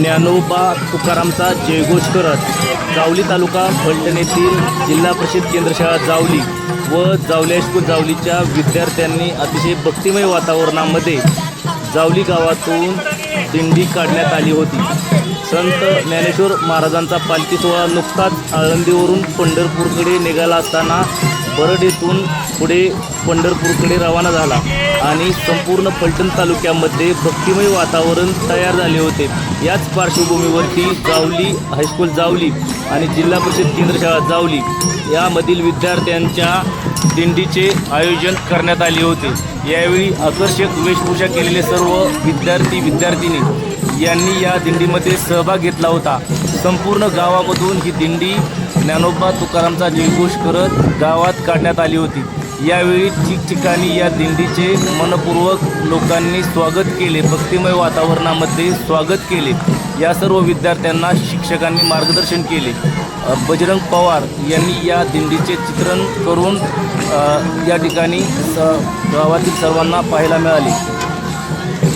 ज्ञानोबा तुकारामचा जयघोष करत जावली तालुका फलटण येथील जिल्हा परिषद केंद्रशाळा जावली व जावली हायस्कूल जावलीच्या विद्यार्थ्यांनी अतिशय भक्तिमय वातावरणामध्ये जावली गावातून दिंडी काढण्यात आली होती. संत ज्ञानेश्वर महाराजांचा पालखी सोहळा नुकताच आळंदीवरून पंढरपूरकडे निघाला असताना बरडेतून पुढे पंढरपूरकडे रवाना झाला. आणि संपूर्ण फलटण तालुक्यामध्ये भक्तिमय वातावरण तयार झाले होते. याच पार्श्वभूमीवरती जावली हायस्कूल जावली आणि जिल्हा परिषद केंद्रशाळा जावली यामधील विद्यार्थ्यांच्या दिंडीचे आयोजन करण्यात आले होते. यावेळी आकर्षक वेशभूषा केलेले सर्व विद्यार्थी विद्यार्थिनी यांनी या दिंडीमध्ये सहभाग घेतला होता. संपूर्ण गावामधून ही दिंडी ज्ञानोबा तुकारामचा जयघोष करत गावात काढण्यात आली होती. यावेळी ठिकठिकाणी या दिंडीचे मनपूर्वक लोकांनी स्वागत केले भक्तिमय वातावरणामध्ये स्वागत केले. या सर्व विद्यार्थ्यांना शिक्षकांनी मार्गदर्शन केले. बजरंग पवार यांनी या दिंडीचे चित्रण करून या ठिकाणी स गावातील सर्वांना पाहायला मिळाले.